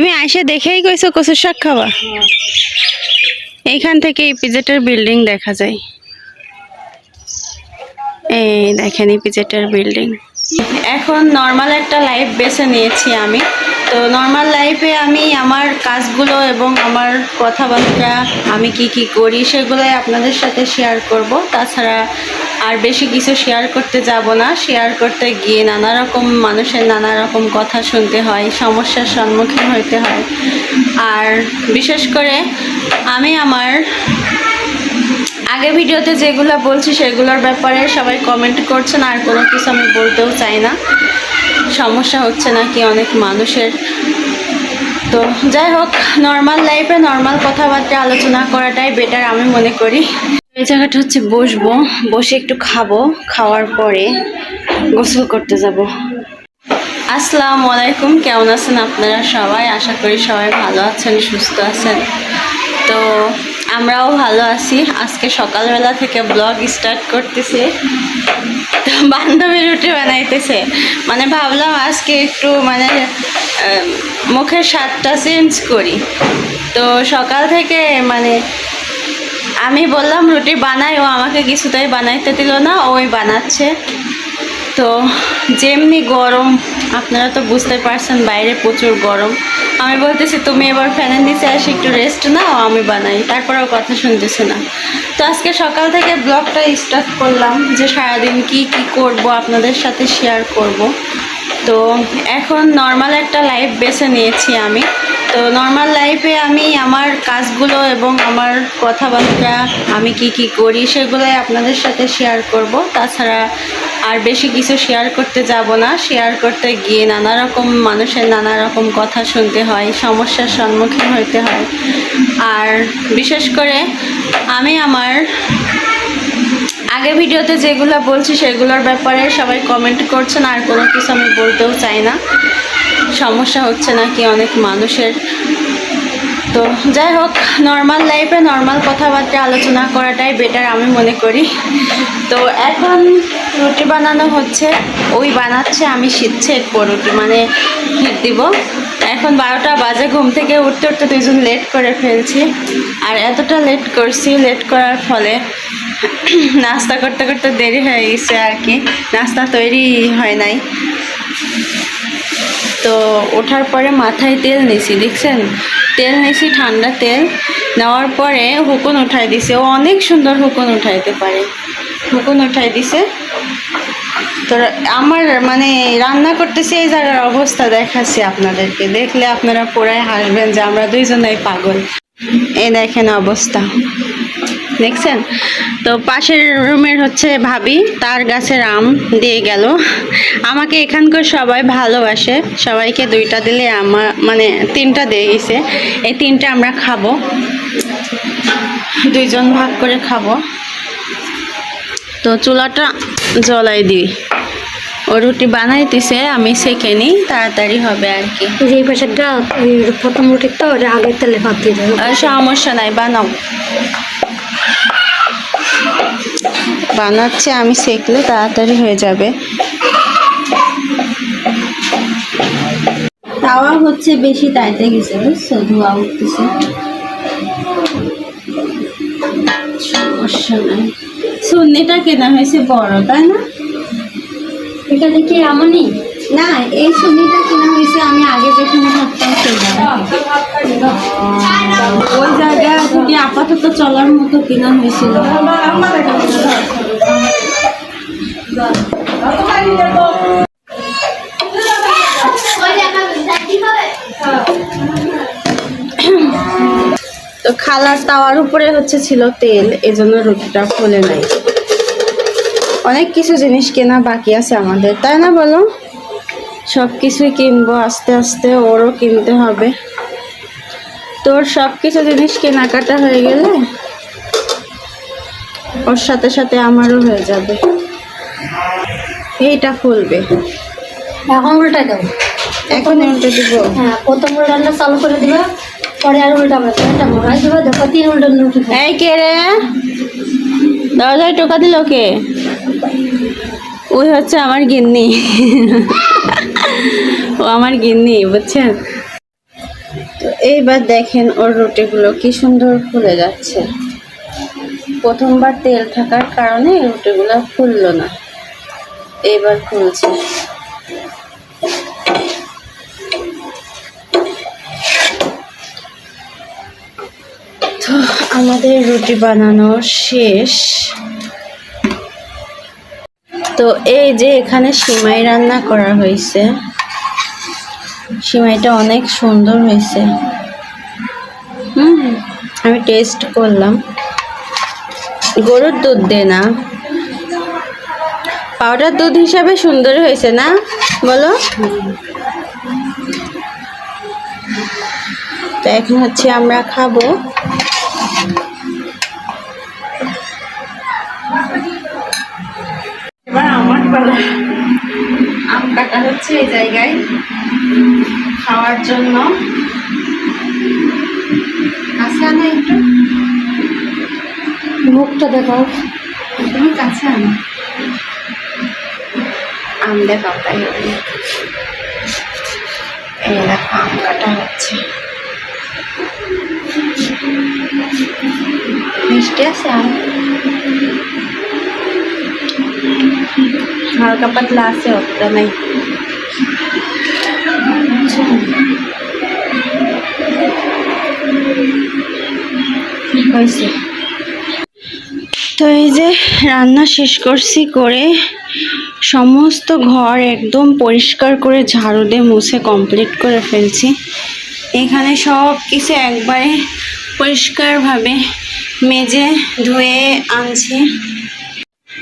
তুমি আইসে দেখেই কইছো কচু শাক খাওয়া এইখান থেকে ইপিজেটের বিল্ডিং দেখা যায়। এই দেখেন ইপিজেটের বিল্ডিং। এখন নর্মাল একটা লাইফ বেছে নিয়েছি আমি। তো নর্মাল লাইফে আমি আমার কাজগুলো এবং আমার কথাবার্তা আমি কি কি করি সেগুলোই আপনাদের সাথে শেয়ার করব। তাছাড়া আর বেশি কিছু শেয়ার করতে যাব না। শেয়ার করতে গিয়ে নানা রকম মানুষের নানা রকম কথা শুনতে হয়, সমস্যার সম্মুখীন হইতে হয়। আর বিশেষ করে আমি আমার আগে ভিডিওতে যেগুলো বলছি সেগুলোর ব্যাপারে সবাই কমেন্ট করছেন আর কোনো কিছু আমি বলতেও চাই না। সমস্যা হচ্ছে নাকি অনেক মানুষের। তো যাই হোক নর্মাল লাইফে নর্মাল কথাবার্তা আলোচনা করাটাই বেটার আমি মনে করি। এই জায়গাটা হচ্ছে বসবো, বসে একটু খাব, খাওয়ার পরে গোসল করতে যাব। আসসালামু আলাইকুম, কেমন আছেন আপনারা সবাই? আশা করি সবাই ভালো আছেন, সুস্থ আছেন। তো আমরাও ভালো আছি। আজকে সকালবেলা থেকে ব্লগ স্টার্ট করতেছি। তো বান্ধবী রুটি বানাইতেছে। মানে ভাবলাম আজকে একটু মানে মুখের স্বাদটা চেঞ্জ করি। তো সকাল থেকে মানে আমি বললাম রুটি বানাই, ও আমাকে কিছুটাই বানাইতে দিল না, ওই বানাচ্ছে। তো যেমনি গরম, আপনারা তো বুঝতে পারছেন বাইরে প্রচুর গরম। আমি বলতেছি, তুমি এবার ফ্যানের নিচে আসে একটু রেস্ট নাও, আমি বানাই। তারপরেও কথা শুনতেছে না। তো আজকে সকাল থেকে ব্লগটা স্টার্ট করলাম, যে সারাদিন কি কি করব, আপনাদের সাথে শেয়ার করব। তো এখন নর্মাল একটা লাইফ বেছে নিয়েছি আমি। তো নর্মাল লাইফে আমি আমার কাজগুলো এবং আমার কথাবার্তা আমি কি কি করি সেগুলোই আপনাদের সাথে শেয়ার করব। তাছাড়া আর বেশি কিছু শেয়ার করতে যাব না। শেয়ার করতে গিয়ে নানা রকম মানুষের নানা রকম কথা শুনতে হয়, সমস্যার সম্মুখীন হইতে হয়। আর বিশেষ করে আমি আমার আগে ভিডিওতে যেগুলো বলছি সেগুলোর ব্যাপারে সবাই কমেন্ট করছেন, আর কোনো কিছু আমি বলতেও চাই না। সমস্যা হচ্ছে নাকি অনেক মানুষের। তো যাই হোক নর্মাল লাইফে নর্মাল কথাবার্তা আলোচনা করাটাই বেটার আমি মনে করি। তো এখন রুটি বানানো হচ্ছে, ওই বানাচ্ছে, আমি শিখছে এরপর রুটি মানে হিট দিব। এখন বারোটা বাজে, ঘুম থেকে উঠতে উঠতে দুজন লেট করে ফেলছি। আর এতটা লেট করছি লেট করার ফলে নাস্তা করতে করতে দেরি হয়ে গেছে আর কি। নাস্তা তৈরি হয় নাই। তো ওঠার পরে মাথায় তেল নিছি, দেখছেন? তেল নিছি, ঠান্ডা তেল। নেওয়ার পরে হুকুন উঠাই দিছে। ও অনেক সুন্দর হুকুন উঠাইতে পারে। হুকুন উঠাই দিছে। তো আমার মানে রান্না করতেছি, এই জায়গার অবস্থা দেখাচ্ছি আপনাদেরকে। দেখলে আপনারা পুরাই হাসবেন যে আমরা দুইজনেই পাগল। এই দেখেন অবস্থা। দেখছেন? তো পাশের রুমের হচ্ছে ভাবি তার গাছের আম দিয়ে গেল। আমাকে এখানকার সবাই ভালোবাসে। সবাইকে দুইটা দিলে আমার মানে তিনটা দিয়ে গেছে এই তিনটা আমরা খাব। দুইজন ভাগ করে খাব। তো চুলাটা জ্বলাই দিই। ও রুটি বানাইতেছে আমি সেকে নিই তাড়াতাড়ি হবে আর কি। যে পাশেরটা প্রথম রুটির তো আগের তেলে ভাত দিয়ে সমস্যা নাই বানাও। বানাচ্ছে আমি সেকলে তাড়াতাড়ি হয়ে যাবে। তাওয়া হচ্ছে বেশি তাইতে গেছে বুঝছ? ধোয়া উঠতেছে। সমস্যা নাই সুন্নিটা কেনা হয়েছে বড় তাই না? এটা দেখি এমনই না এই সুন্নিটা কেনা হয়েছে আমি আগে যেখানে থাকতাম ওই জায়গা থেকে আপাতত চলার মতো কেনা হয়েছিল। তো খালার তাওয়ার উপরে হচ্ছে ছিল তেল, এজন্য রুটিটা ফুলে নাই। অনেক কিছু জিনিস কেনা বাকি আছে আমাদের, তাই না বলো? সব কিছুই কিনবো, আস্তে আস্তে ওরও কিনতে হবে। তোর সব কিছু জিনিস কেনাকাটা হয়ে গেলে ওর সাথে সাথে আমারও হয়ে যাবে। এইটা ফুলবে। এখন উল্টা দাও। এখন উল্টে দিব। হ্যাঁ প্রথম উল্টানটা চালু করে দিবা পরে আর উল্টা উল্টাবে এটা মোড়াই দিবা দেখো তিন উল্টান রুটি খাও। এই কে রে? দরজায় টোকা দিল কে? ওই হচ্ছে আমার গিন্নি। ও আমার গিন্নি বুঝছেন? তো এইবার দেখেন ওর রুটিগুলো কি সুন্দর ফুলে যাচ্ছে। প্রথমবার তেল থাকার কারণে রুটিগুলো ফুললো না। এবার ফুলছে তো আমাদের রুটি বানানো শেষ। তো এই যে এখানে সিমাই রান্না করা হয়েছে। সিমাইটা অনেক সুন্দর হয়েছে। হুম, আমি টেস্ট করলাম। গরুর দুধ দে না। পাউডার দুধ হিসাবে সুন্দর হয়েছে না? বলো। তো এখন হচ্ছে আমরা খাব। এবার আমার পালা। আম কাটা হচ্ছে এই জায়গায় খাওয়ার জন্য। কাছে আনা একটু। মুখটা দেখাও। তুমি কাছে আনো। আম দেখাও তাই হবে এই দেখো, আম কাটা হচ্ছে। মিষ্টি আছে আম? হালকা পাতলা আছে, অতটা নাই। তো এই যে রান্না শেষ করছি করে সমস্ত ঘর একদম পরিষ্কার করে ঝাড়ু দিয়ে মুছে কমপ্লিট করে ফেলছি। এখানে সব কিছু একবারে পরিষ্কারভাবে মেজে ধুয়ে আনছি।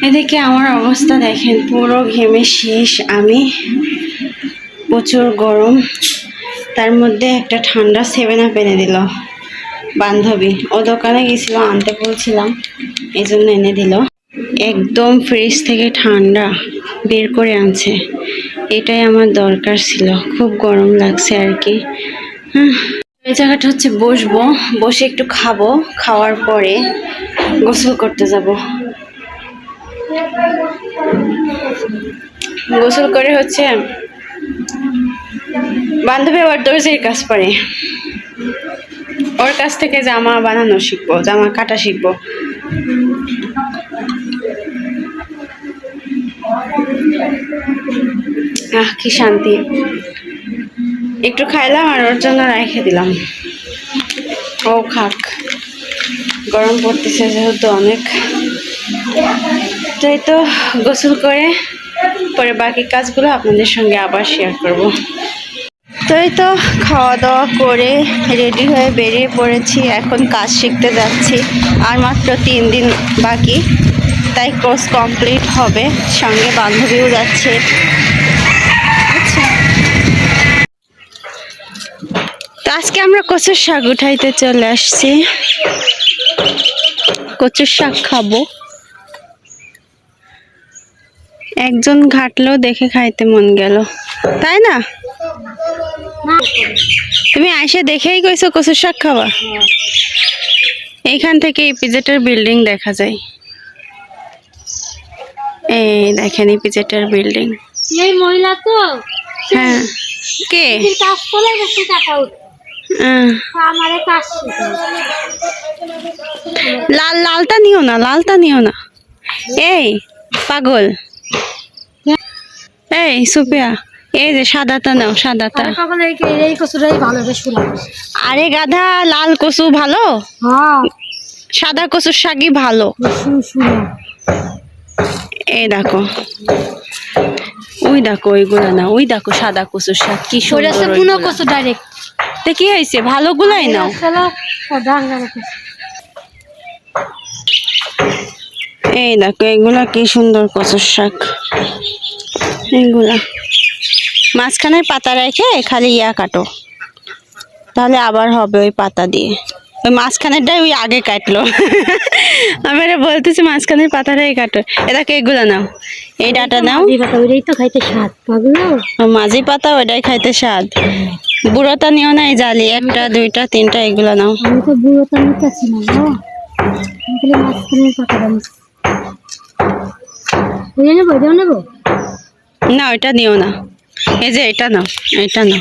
এদিকে আমার অবস্থা দেখেন, পুরো ঘেমে শেষ। আমি প্রচুর গরম। তার মধ্যে একটা ঠান্ডা সেভেন আপ এনে দিল বান্ধবী। ও দোকানে গেছিল, আনতে বলছিলাম এই জন্য এনে দিল। একদম ফ্রিজ থেকে ঠান্ডা। বের করে আনছে। এটাই আমার দরকার ছিল। খুব গরম লাগছে আর কি। হুম, এই জায়গাটা হচ্ছে বসবো। বসে একটু খাব। খাওয়ার পরে গোসল করতে যাব। গোসল করে হচ্ছে বান্ধবী আবার দর্জির কাজ পারে ওর কাছ থেকে জামা বানানো শিখব জামা কাটা শিখব। আহ, কি শান্তি। একটু খাইলাম আর ওর জন্য রেখে দিলাম। ও খাক। গরম পড়তেছে যেহেতু অনেক। তো এই তো গোসল করে পরে বাকি কাজগুলো আপনাদের সঙ্গে আবার শেয়ার করব। তো এই তো খাওয়া দাওয়া করে রেডি হয়ে বেরিয়ে পড়েছি। এখন কাজ শিখতে যাচ্ছি। আর মাত্র তিন দিন বাকি। তাই কোর্স কমপ্লিট হবে, সঙ্গে বান্ধবীও যাচ্ছে। আচ্ছা। তো আজকে আমরা কচুর শাক উঠাইতে চলে আসছি। কচুর শাক খাব। একজন ঘাটলো, দেখে খাইতে মন গেল। তাই না? তুমি আইসে দেখেই কইছো কচুর শাক খাবা? এইখান থেকে ইপিজেটের বিল্ডিং দেখা যায়। এই দেখেন ইপিজেটের বিল্ডিং। এই মহিলা তো হ্যাঁ। কে? কাজ করে বেশি টাকা আমারে কাজ লাল লালটা নিও না লালটা নিও না। এই পাগল। এই সুপিয়া এই যে সাদাটা নাও সাদাটা। এই এই কচুটাই ভালো বেশ আরে গাধা লাল কচু ভালো? হ্যাঁ। সাদা কচুর শাকই ভালো। এই দেখো। ওই দেখো ওইগুলো না ওই দেখো সাদা কচুর শাক কি সুন্দর। কচু ডাইরেক্ট তা কি হয়েছে? ভালোগুলাই নাও। এই দেখো এগুলা কি সুন্দর কচুর শাক। এইগুলা। মাঝখানের পাতা রেখে খালি ইয়া কাটো। তাহলে আবার হবে ওই পাতা দিয়ে। ওই মাঝখানেরটাই ওই আগে কাটলো। আমি এটা বলতেছি মাঝখানের পাতাটাই কাটো। এটাকে এগুলো নাও। এই ডাটা নাও। তো খাইতে স্বাদ মাঝি পাতা ওইটাই খাইতে স্বাদ। বুড়োটা নিও না এই জালি একটা দুইটা তিনটা এগুলো নাও। আমি তো বুড়োটা নিতেছি না গো। আমি খালি মাঝখানের পাতা নেব নেব? না ওইটা নিও না। এই যে এটা নাও এটা নাও।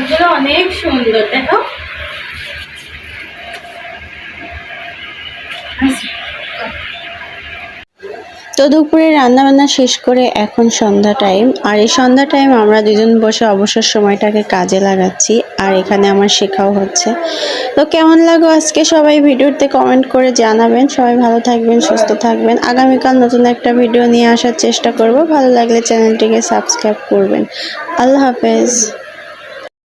শাকগুলো অনেক সুন্দর, দেখো। তো দুপুরে রান্না বান্না শেষ করে এখন সন্ধ্যা টাইম আর এই সন্ধ্যা টাইম আমরা দুজন বসে অবসর সময়টাকে কাজে লাগাচ্ছি, আর এখানে আমার শেখাও হচ্ছে। তো কেমন লাগো আজকে সবাই ভিডিওতে কমেন্ট করে জানাবেন। সবাই ভালো থাকবেন, সুস্থ থাকবেন। আগামীকাল নতুন একটা ভিডিও নিয়ে আসার চেষ্টা করব। ভালো লাগলে চ্যানেলটিকে সাবস্ক্রাইব করবেন। আল্লাহ হাফেজ।